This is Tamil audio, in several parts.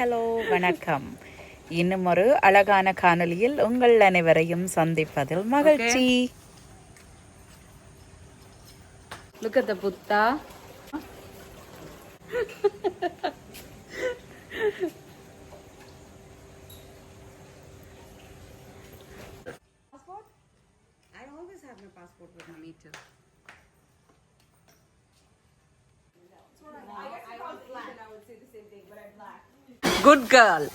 ஹலோ வணக்கம் இன்னும் ஒரு அழகான காணொளியில் உங்கள் அனைவரையும் சந்திப்பதில் மகிழ்ச்சி Look at the Buddha. I always have my passport with me too. Good girl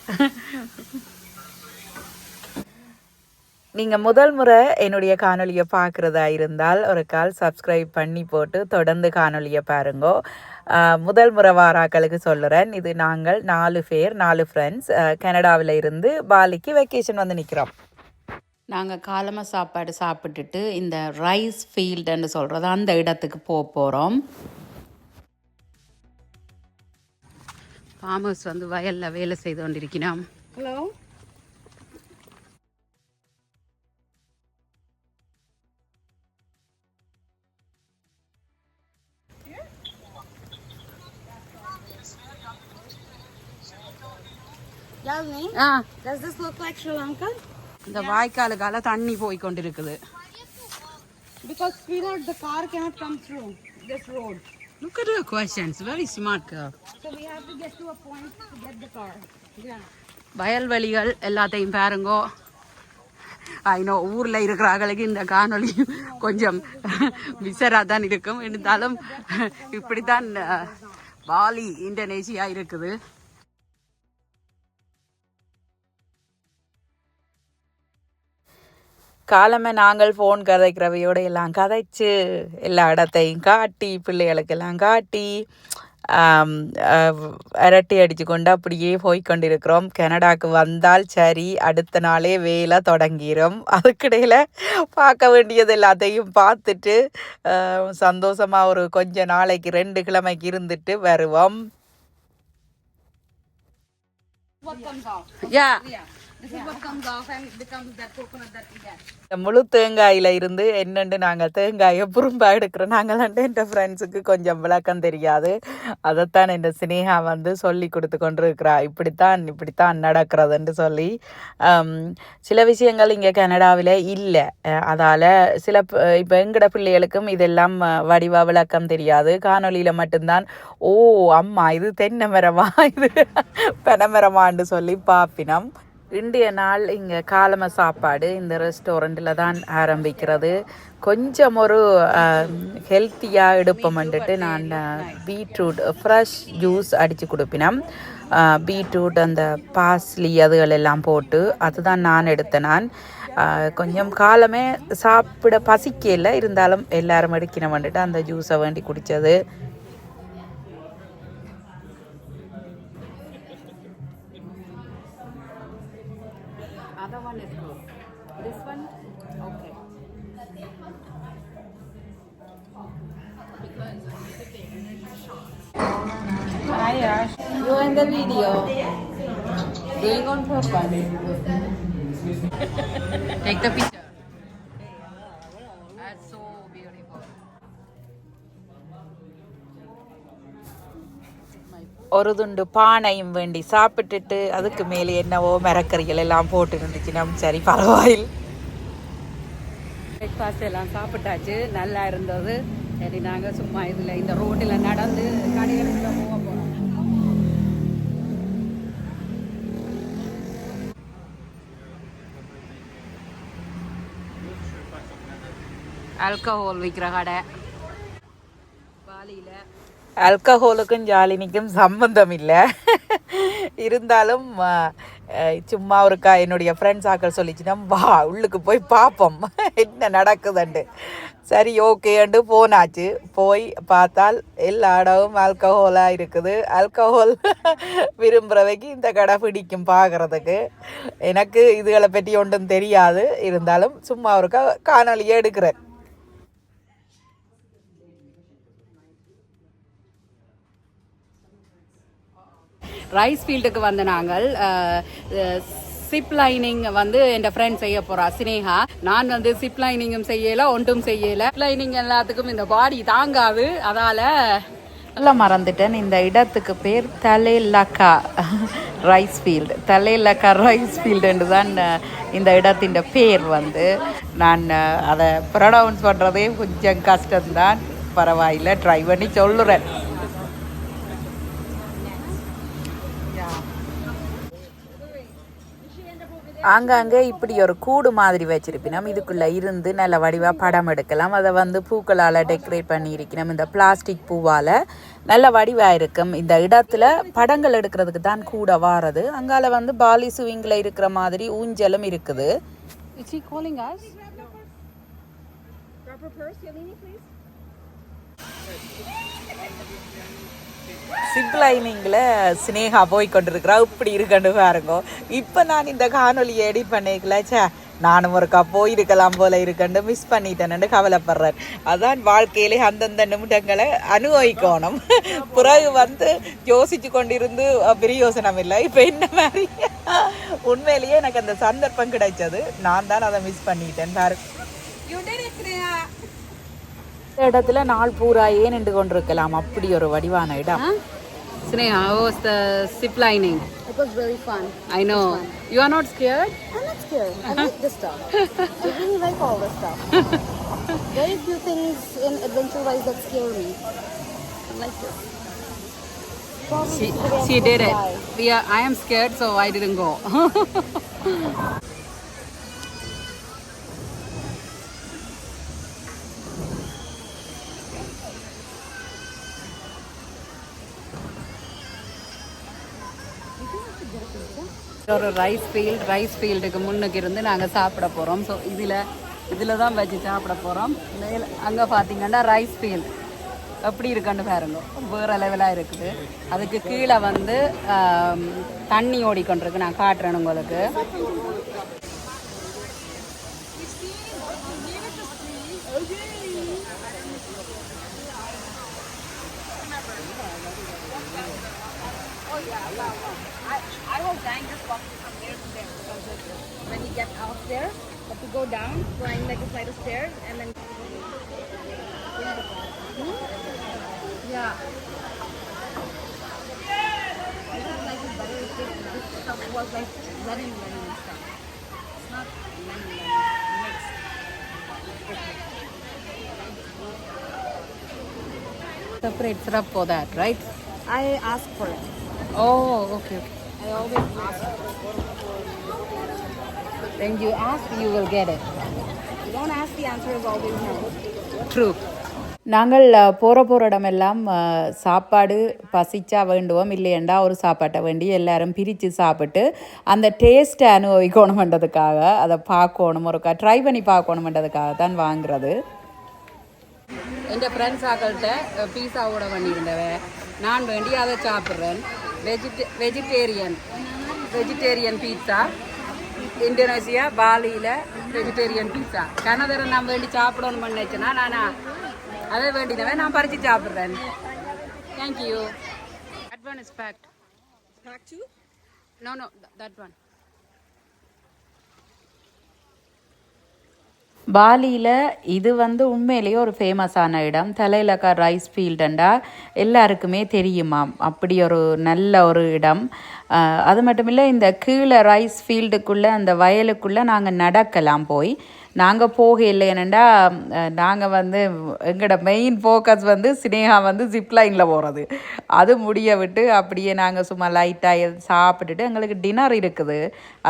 நீங்கள் முதல் முறை என்னுடைய காணொலியை பார்க்குறதா இருந்தால் ஒரு கால் சப்ஸ்கிரைப் பண்ணி போட்டு தொடர்ந்து காணொலியை பாருங்கோ. முதல் முறை வாராக்களுக்கு சொல்லுறேன். இது நாங்கள் நாலு பேர் நாலு ஃப்ரெண்ட்ஸ் கனடாவில் இருந்து பாலிக்கு வெக்கேஷன் வந்து நிற்கிறோம் நாங்கள் காலமாக சாப்பாடு சாப்பிட்டுட்டு இந்த ரைஸ் ஃபீல்டுன்னு சொல்கிறது அந்த இடத்துக்கு போக போகிறோம் ஃபார்மர்ஸ் வந்து வயலில் வேலை செய்து கொண்டிருக்கிறோம் Lanka? இந்த வாய்க்காலுக்கால தண்ணி போய் கொண்டிருக்குது Because sweetheart, the car cannot come through this road. Look at her questions. Very smart girl. So we have to get to a point to get the car. Yeah. வயல்வெளிகள் எல்லாத்தையும் பாருங்கோ ஐநோ ஊரில் இருக்கிறாங்களுக்கு இந்த காணொளி கொஞ்சம் விசராக தான் இருக்கும் இருந்தாலும் இப்படித்தான் அஹ், பாலி இந்தோனேசியா இருக்குது காலமே நாங்கள் ஃபோன் கதைக்கிறவையோட எல்லாம் கதைச்சு எல்லா இடத்தையும் காட்டி பிள்ளைகளுக்கெல்லாம் காட்டி அரட்டை அடிச்சு கொண்டு அப்படியே போய் கொண்டிருக்கிறோம் கனடாக்கு வந்தால் சரி அடுத்த நாளே வேலை தொடங்கிரும். அதுக்கிடையில் பார்க்க வேண்டியது எல்லாத்தையும் பார்த்துட்டு அஹ், சந்தோஷமா ஒரு கொஞ்ச நாளைக்கு ரெண்டு கிழமைக்கு இருந்துட்டு வருவோம். Yeah. முழு தேங்காயில இருந்து என்னென்று நாங்கள் தேங்காயை புறம்பா எடுக்கிறோம். நாங்களாண்டு என் ஃப்ரெண்ட்ஸுக்கு கொஞ்சம் விளக்கம் தெரியாது. அதைத்தான் இந்த சினேகா வந்து சொல்லி கொடுத்து கொண்டு இருக்கிறா இப்படித்தான் இப்படித்தான் நடக்கிறதுன்னு சொல்லி சில விஷயங்கள் இங்கே கனடாவில் இல்லை. அதால் சில இப்போ எங்கட பிள்ளைகளுக்கும் இதெல்லாம் வடிவ விளக்கம் தெரியாது. காணொளியில் மட்டும்தான் ஓ அம்மா இது தென்னை மரமா? இது பெனமரமான்னு சொல்லி பாப்பினம். இன்றைய நாள் இங்கே காலம சாப்பாடு இந்த ரெஸ்டாரண்ட்டில் தான் ஆரம்பிக்கிறது. கொஞ்சம் ஒரு ஹெல்த்தியாக எடுப்போம்ன்ட்டு நான் பீட்ரூட் ஃப்ரெஷ் ஜூஸ் அடித்து கொடுப்பினேன். பீட்ரூட் அந்த பாஸ்லி அதுகள் எல்லாம் போட்டு அதுதான் நான் எடுத்தேன் நான். கொஞ்சம் காலமே சாப்பிட பசிக்கல இருந்தாலும் எல்லாரும் எடுக்கணும் வந்துட்டு அந்த ஜூஸை வேண்டி குடித்தது one, okay. Hi Ash. You are in the video. Doing on purpose. Take the picture. That's so beautiful. ஒரு துண்டு பானையும் வேண்டி சாப்பிட்டுட்டு அதுக்கு மேலே என்னவோ மரக்கறிகள் எல்லாம் போட்டு இருந்துச்சு நம்ம சரி பரவாயில்லை பிரேக்ஃபாஸ்ட் எல்லாம் சாப்பிட்டாச்சு. நல்லா இருந்தது. சரி நாங்கள் சும்மா இதில் இந்த ரோட்டில் நடந்து கடைகளுக்கு போக போகிறோம் ஆல்கஹால் விற்கிற கடை. பாலியில் ஆல்கஹாலுக்கும் ஜாலினிக்கும் சம்பந்தம் இல்லை. இருந்தாலும் சும்மா ஒருக்கா என்னுடைய ஃப்ரெண்ட்ஸ் ஆக்கள் சொல்லிச்சுன்னா வா உள்ளுக்கு போய் பார்ப்போம் என்ன நடக்குதுண்டு சரி ஓகேண்டு போனாச்சு. போய் பார்த்தால் எல்லா இடமும் ஆல்கஹோலாக இருக்குது. ஆல்கஹோல் விரும்புகிறவைக்கு இந்த கடை பிடிக்கும் பார்க்குறதுக்கு. எனக்கு இதுகளை பற்றி ஒன்றும் தெரியாது. இருந்தாலும் சும்மா ஒருக்கா காணொலியே எடுக்கிறேன். ரைஸ் ஃபீல்டுக்கு வந்த நாங்கள் சிப் லைனிங் வந்து என் ஃப்ரெண்ட் செய்ய போறா சினேகா. நான் வந்து சிப் லைனிங்கும் செய்யல ஒன்றும் செய்யல. லைனிங் எல்லாத்துக்கும் இந்த பாடி தாங்காது. அதால எல்லாம் மறந்துட்டேன். இந்த இடத்துக்கு பேர் Thalelakka rice field Thalayilakka rice ஃபீல்டுன்னு தான் இந்த இடத்தின் பேர் வந்து. நான் அதை ப்ரொனவுன்ஸ் பண்ணுறதே கொஞ்சம் கஷ்டம்தான். பரவாயில்லை ட்ரை பண்ணி சொல்லுறேன். ஆங்காங்கே இப்படி ஒரு கூடு மாதிரி வச்சிருப்பினோம். இதுக்குள்ளே இருந்து நல்ல வடிவாக படம் எடுக்கலாம். அதை வந்து பூக்களால் டெக்கரேட் பண்ணியிருக்கணும் இந்த பிளாஸ்டிக் பூவால் நல்ல வடிவாக இருக்கும். இந்த இடத்துல படங்கள் எடுக்கிறதுக்கு தான் கூட வாரது. அங்கால வந்து பாலி சுவிங்கில் இருக்கிற மாதிரி ஊஞ்சலும் இருக்குது. Is he calling us? சிப் லைனிங்கில் சினேகா போய் கொண்டிருக்கிறா. இப்படி இருக்கண்டு பாருங்க. இப்போ நான் இந்த காணொலியை எடிட் பண்ணிக்கல. சே நானும் ஒருக்கா போயிருக்கலாம் போல இருக்கண்டு. மிஸ் பண்ணிட்டேன்னு கவலைப்படுறேன். அதான் வாழ்க்கையிலே அந்தந்த நிமிடங்களை அனுபவிக்கணும். பிறகு வந்து யோசிச்சு கொண்டிருந்து அஹ், பிரயோசனம் இல்லை. இப்போ என்ன மாதிரி உண்மையிலேயே எனக்கு அந்த சந்தர்ப்பம் கிடைச்சது. நான் தான் அதை மிஸ் பண்ணிட்டேன் பாரு. இந்த இடத்துல நாள் பூரா ஏன் நின்று கொண்டிருக்கலாம். அப்படி ஒரு வடிவான இடம். Sneha, how was the zip lining? It was really fun. I know. You are not scared? I'm not scared. I uh-huh. like this stuff. I really like all this stuff. Very few things in adventure wise that scare me. I like this. Probably She, the way I'm she did it. fly. Are, I am scared, so I didn't go. ஒரு ரைஸ் ஃபீல்ட் ரைஸ் ஃபீல்டுக்கு முன்னுக்கு இருந்து நாங்கள் சாப்பிட போகிறோம் ஸோ இதில் இதில் தான் வச்சு சாப்பிட போகிறோம் மேலே அங்கே பார்த்தீங்கன்னா ரைஸ் ஃபீல்டு எப்படி இருக்குன்னு பாருங்க. வேறு லெவலாக இருக்குது. அதுக்கு கீழே வந்து தண்ணி ஓடிக்கொண்டிருக்கு. நான் காட்டுறேன் உங்களுக்கு. I was dying just walking from there to there because when you get out there, you have to go down, climb like a flight of stairs, and then. Yeah. I feel like it's better if it- this stuff was like lemon lemon and stuff. It's not lemon lemon mixed. Separate syrup for that, right? I asked for it. Oh, okay, okay. I always ask. When you ask, you will get it. You don't ask, the answer is always no. True. நாங்கள் போகிற போகிற இடமெல்லாம் சாப்பாடு பசிச்சா வேண்டுவோம் இல்லையண்டா ஒரு சாப்பாட்டை வேண்டி எல்லாரும் பிரித்து சாப்பிட்டு அந்த டேஸ்ட்டை அனுபவிக்கணுமென்றதுக்காக அதை பார்க்கணும் ஒருக்கா ட்ரை பண்ணி பார்க்கணுமென்றதுக்காக தான் வாங்குறது என் ஃப்ரெண்ட்ஸ் ஆக்கள்கிட்ட பீஸாவோட பண்ணியிருந்தவன் நான் வேண்டி அதை சாப்பிட்றேன் வெஜிடே வெஜிடேரியன் வெஜிடேரியன் பீட்சா இந்தோனேசியா பாலியில் வெஜிடேரியன் பீட்சா கனதரை நான் வேண்டி சாப்பிடணும்னு நினச்சேன்னா நானா அதை வேண்டினவன் நான் பறித்து சாப்பிட்றேன் thank you is packed Pack two? No no that one பாலியில் இது வந்து உண்மையிலேயே ஒரு ஃபேமஸான இடம். தலையிலக்கா ரைஸ் ஃபீல்டுண்டா எல்லாருக்குமே தெரியுமாம் அப்படி ஒரு நல்ல ஒரு இடம். அது மட்டும் இல்லை இந்த கீழே ரைஸ் ஃபீல்டுக்குள்ளே அந்த வயலுக்குள்ளே நாங்கள் நடக்கலாம் போய். நாங்கள் போக இல்லை என்னென்னா நாங்கள் வந்து எங்களோட மெயின் ஃபோக்கஸ் வந்து சினேகா வந்து ஜிப்லைனில் போகிறது அது முடிய விட்டு அப்படியே நாங்கள் சும்மா லைட்டாக சாப்பிட்டுட்டு எங்களுக்கு டின்னர் இருக்குது.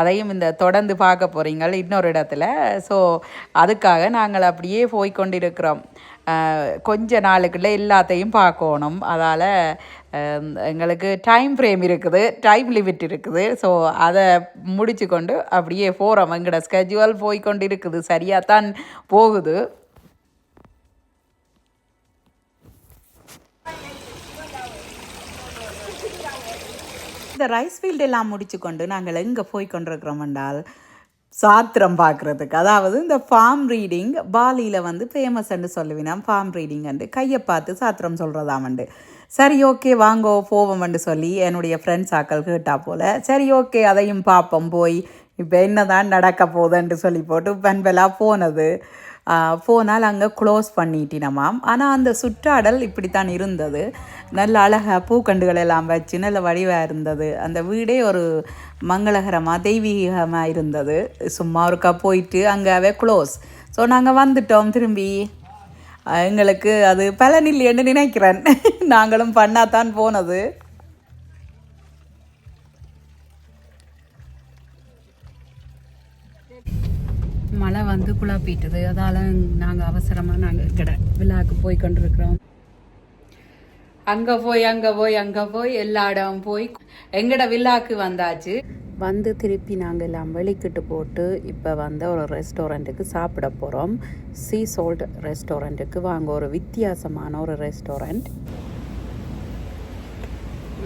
அதையும் இந்த தொடர்ந்து பார்க்க போகிறீங்க இன்னொரு இடத்துல. ஸோ அதுக்காக நாங்கள் அப்படியே போய் கொண்டிருக்கிறோம். கொஞ்ச நாளுக்குள்ளே எல்லாத்தையும் பார்க்கணும். அதால் Um, எங்களுக்கு டைம் ஃப்ரேம் இருக்குது டைம் லிமிட் இருக்குது. ஸோ அதை முடிச்சு கொண்டு அப்படியே போகிறோம் எங்களோட ஸ்கெட்யூல் போய் கொண்டு இருக்குது சரியாக தான் போகுது. இந்த ரைஸ் ஃபீல்டெல்லாம் முடிச்சு கொண்டு நாங்கள் எங்கே போய் கொண்டிருக்கிறோம் என்றால் சாத்திரம் பார்க்குறதுக்கு. அதாவது இந்த ஃபார்ம் ரீடிங் பாலியில் வந்து ஃபேமஸ்ன்னு சொல்லுவினா ஃபார்ம் ரீடிங் அண்டு கையை பார்த்து சாத்திரம் சொல்கிறதாமண்டு சரி ஓகே வாங்கோ போவோம்னு சொல்லி என்னுடைய ஃப்ரெண்ட்ஸ் ஆக்கள் கேட்டா போல் சரி ஓகே அதையும் பார்ப்போம் போய். இப்போ என்னதான் நடக்க போகுதுன்ட்டு சொல்லி போட்டு பண்பெல்லாம் போனது. போனால் அங்கே க்ளோஸ் பண்ணிட்டினமாம் ஆனால் அந்த சுற்றாடல் இப்படித்தான் இருந்தது. நல்ல அழகாக பூக்கண்டுகள் எல்லாம் வச்சு நல்ல வடிவாக இருந்தது. அந்த வீடே ஒரு மங்களகரமாக தெய்வீகமாக இருந்தது. சும்மா ஒருக்கா போயிட்டு அங்கேவே க்ளோஸ் ஸோ நாங்கள் வந்துட்டோம் திரும்பி. எங்களுக்கு அது பலன் இல்லைன்னு நினைக்கிறேன். நாங்களும் பண்ணாதான் போனது. மழை வந்து குழப்பிட்டுது. அதால நாங்கள் அவசரமாக நாங்கள் கடை விழாக்கு போய் கொண்டிருக்கிறோம். அங்கே போய் அங்கே போய் அங்கே போய் எல்லா இடம் போய் எங்கட விழாக்கு வந்தாச்சு? வந்து திருப்பி நாங்கள் எல்லாம் வெளிக்கிட்டு போட்டு இப்போ வந்த ஒரு ரெஸ்டாரண்ட்டுக்கு சாப்பிட போகிறோம் சீ சோல்ட் ரெஸ்டாரண்ட்டுக்கு வாங்க ஒரு வித்தியாசமான ஒரு ரெஸ்டாரண்ட்.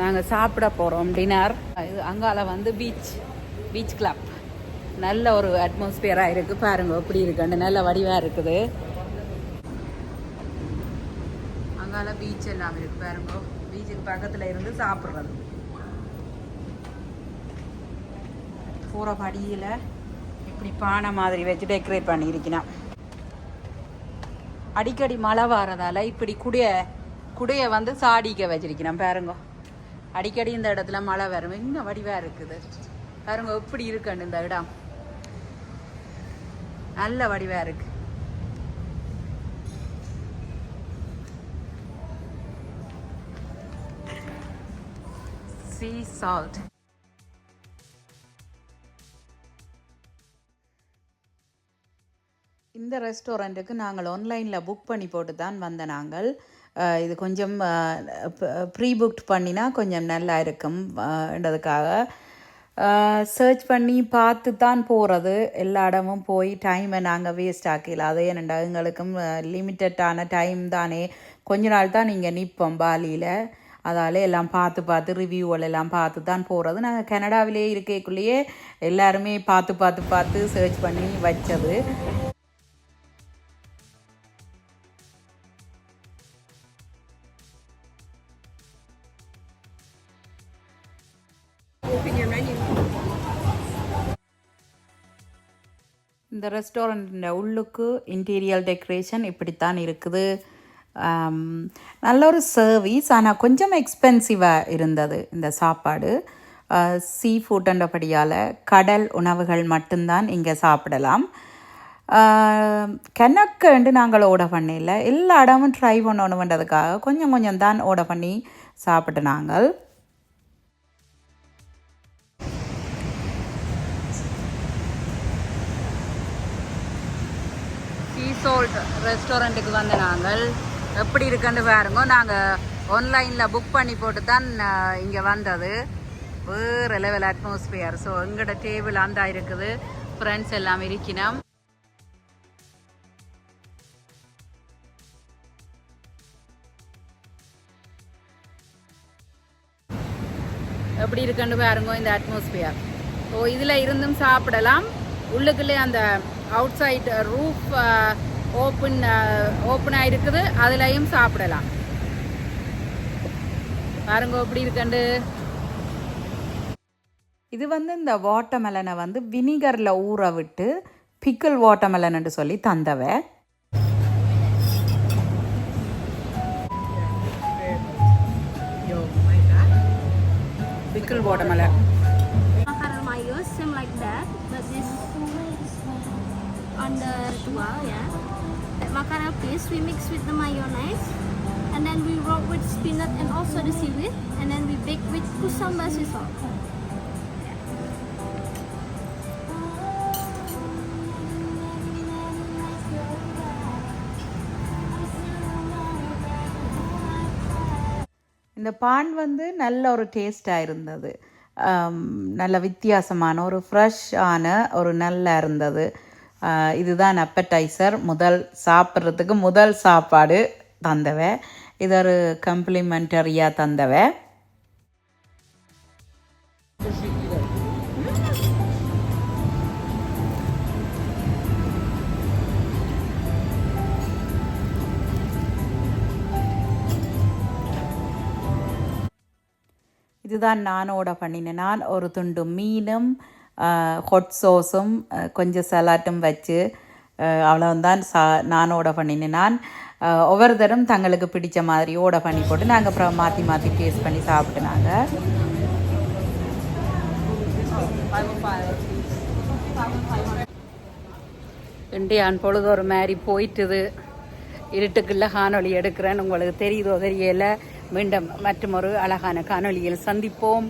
நாங்கள் சாப்பிட போகிறோம் டின்னர். அங்கால வந்து பீச் பீச் கிளப் நல்ல ஒரு அட்மாஸ்பியராக இருக்குது பாருங்க எப்படி இருக்குன்னு நல்ல வடிவாக இருக்குது. அங்கால பீச் எல்லாம் இருக்கு பாருங்க. பீச்சுக்கு பக்கத்தில் இருந்து சாப்பிட்றது. போகிற படியில் இப்படி பானை மாதிரி வச்சு டெக்கரேட் பண்ணியிருக்கிறான். அடிக்கடி மழை வர்றதால இப்படி குடைய குடைய வந்து சாடிக்க வச்சிருக்கிறான் பாருங்க. அடிக்கடி இந்த இடத்துல மழை வரும். இன்னும் வடிவா இருக்குது? பாருங்க எப்படி இருக்குன்னு இந்த இடம். நல்ல வடிவா இருக்கு. சீ சால்ட் இந்த ரெஸ்டாரண்ட்டுக்கு நாங்கள் ஆன்லைனில் புக் பண்ணி போட்டு தான் வந்த நாங்கள். இது கொஞ்சம் ப்ரீ புக்ட் பண்ணினா கொஞ்சம் நல்லா இருக்கும் என்றதுக்காக. சர்ச் பண்ணி பார்த்து தான் போகிறது எல்லா இடமும் போய் டைமை நாங்கள் வேஸ்ட் ஆக்கல. அது ஏனெண்டா எங்களுக்கும் லிமிட்டடான டைம் தானே. கொஞ்ச நாள் தான் நீங்கள் நிற்போம் பாலியில் அதால் எல்லாம் பார்த்து பார்த்து ரிவ்யூவல் எல்லாம் பார்த்து தான் போகிறது நாங்கள் கனடாவிலே இருக்கக்குள்ளேயே எல்லாருமே பார்த்து பார்த்து பார்த்து சர்ச் பண்ணி வச்சது. இந்த ரெஸ்டாரண்ட்டின் உள்ளுக்கு இன்டீரியர் டெக்கரேஷன் இப்படித்தான் இருக்குது. நல்ல ஒரு சர்வீஸ் ஆனால் கொஞ்சம் எக்ஸ்பென்சிவாக இருந்தது இந்த சாப்பாடு. சீ ஃபுட்ன்றபடியால் கடல் உணவுகள் மட்டும்தான் இங்கே சாப்பிடலாம். கெனக்குண்டு நாங்கள் ஓட பண்ணல. எல்லா இடமும் ட்ரை பண்ணணுன்றதுக்காக கொஞ்சம் கொஞ்சம் தான் ஓட பண்ணி சாப்பிட்டு நாங்கள். சீ சோல்ட் ரெஸ்டாரண்ட்டுக்கு வந்து நாங்கள் எப்படி இருக்குன்னு பாருங்க. நாங்கள் ஆன்லைனில் புக் பண்ணி போட்டு தான் இங்கே வந்தது. வேறு லெவல் அட்மாஸ்பியர் ஸோ எங்களோட டேபிள் அந்த இருக்குது. ஃப்ரெண்ட்ஸ் எல்லாம் இருக்கணும். எப்படி இருக்குன்னு பாருங்க இந்த அட்மாஸ்பியர் ஸோ இதில் இருந்தும் சாப்பிடலாம். உள்ளுக்குள்ளே அந்த அவுட் சைட் ரூஃப் ஓப்பன் ஓப்பனாக இருக்குது அதுலேயும் சாப்பிடலாம். பாருங்க எப்படி இருக்குண்டு? இது வந்து இந்த வாட்டர்மெலனை வந்து வினிகரில் ஊற விட்டு பிக்கிள் வாட்டர்மெலன்னு சொல்லி தந்தவ. Pickle watermelon on the ritual, yeah. That mackerel piece we mix with the mayonnaise, and then we roll with spinach and also the seaweed, and then we bake with kusamba salt. இந்த பான் வந்து நல்ல ஒரு டேஸ்டாக இருந்தது நல்ல வித்தியாசமான ஒரு ஃப்ரெஷ் ஆன ஒரு நல்லா இருந்தது இதுதான் அப்படைசர் முதல் சாப்பிட்றதுக்கு முதல் சாப்பாடு தந்தவ. இது ஒரு கம்ப்ளிமெண்டரியாக தந்தவ. இதுதான் நானோட பண்ணினேன். நான் ஒரு துண்டு மீனும் ஹொட் சோஸும் கொஞ்சம் சலாட்டும் வச்சு அவ்வளோந்தான் சா நான் ஓட பண்ணினேன். நான் ஒவ்வொரு தரம் தங்களுக்கு பிடித்த மாதிரி ஓட பண்ணி போட்டு நாங்கள் அப்புறம் மாற்றி மாற்றி டேஸ்ட் பண்ணி சாப்பிட்டுனாங்க இண்டியான் பொழுது ஒரு மாதிரி போயிட்டுது. இருட்டுக்குள்ள காணொளி எடுக்கிறேன்னு உங்களுக்கு தெரியுதோ தெரியல. மீண்டும் மற்றும் ஒரு அழகான காணொளியில் சந்திப்போம்.